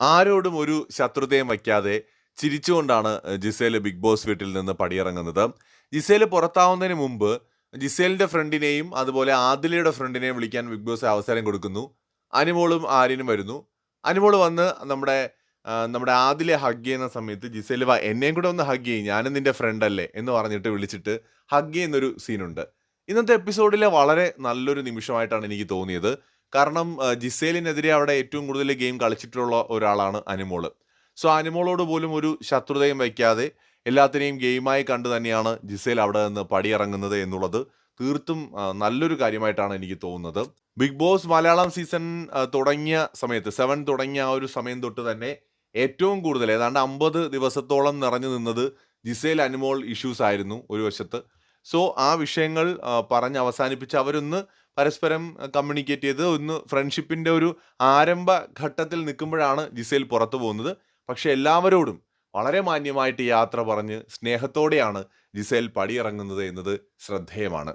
ആരോടും ഒരു ശത്രുതയും വയ്ക്കാതെ ചിരിച്ചുകൊണ്ടാണ് ജിസേൽ ബിഗ് ബോസ് വീട്ടിൽ നിന്ന് പടിയിറങ്ങുന്നത്. ജിസേൽ പുറത്താവുന്നതിന് മുമ്പ് ജിസേലിന്റെ ഫ്രണ്ടിനെയും അതുപോലെ ആദിലയുടെ ഫ്രണ്ടിനെയും വിളിക്കാൻ ബിഗ് ബോസ് അവസരം കൊടുക്കുന്നു. അനുമോളും ആര്യനും വരുന്നു. അനുമോൾ വന്ന് നമ്മുടെ നമ്മുടെ ആദിലെ ഹഗ് ചെയ്യുന്ന സമയത്ത് ജിസേൽ വാ എന്നെയും കൂടെ ഒന്ന് ഹഗ് ചെയ്യും ഞാനും നിന്റെ ഫ്രണ്ട് അല്ലേ എന്ന് പറഞ്ഞിട്ട് വിളിച്ചിട്ട് ഹഗ് ചെയ്യുന്നൊരു സീനുണ്ട് ഇന്നത്തെ എപ്പിസോഡിലെ വളരെ നല്ലൊരു നിമിഷമായിട്ടാണ് എനിക്ക് തോന്നിയത്. കാരണം ജിസേലിനെതിരെ അവിടെ ഏറ്റവും കൂടുതൽ ഗെയിം കളിച്ചിട്ടുള്ള ഒരാളാണ് അനിമോൾ. സോ അനിമോളോട് പോലും ഒരു ശത്രുതയും വയ്ക്കാതെ എല്ലാത്തിനെയും ഗെയിമായി കണ്ടു തന്നെയാണ് ജിസേൽ അവിടെ നിന്ന് പടിയിറങ്ങുന്നത് എന്നുള്ളത് തീർത്തും നല്ലൊരു കാര്യമായിട്ടാണ് എനിക്ക് തോന്നുന്നത്. ബിഗ് ബോസ് മലയാളം സീസൺ തുടങ്ങിയ സമയത്ത് സെവൻ തുടങ്ങിയ ആ ഒരു സമയം തൊട്ട് തന്നെ ഏറ്റവും കൂടുതൽ ഏതാണ്ട് അമ്പത് ദിവസത്തോളം നിറഞ്ഞു നിന്നത് ജിസേൽ അനിമോൾ ഇഷ്യൂസ് ആയിരുന്നു ഒരു വശത്ത്. സോ ആ വിഷയങ്ങൾ പറഞ്ഞ് അവസാനിപ്പിച്ച് അവരൊന്ന് പരസ്പരം കമ്മ്യൂണിക്കേറ്റ് ചെയ്ത് ഒന്ന് ഫ്രണ്ട്ഷിപ്പിന്റെ ഒരു ആരംഭ ഘട്ടത്തിൽ നിൽക്കുമ്പോഴാണ് ജിസേൽ പുറത്തു പോകുന്നത്. പക്ഷേ എല്ലാവരോടും വളരെ മാന്യമായിട്ട് യാത്ര പറഞ്ഞ് സ്നേഹത്തോടെയാണ് ജിസേൽ പടിയിറങ്ങുന്നത് എന്നത് ശ്രദ്ധേയമാണ്.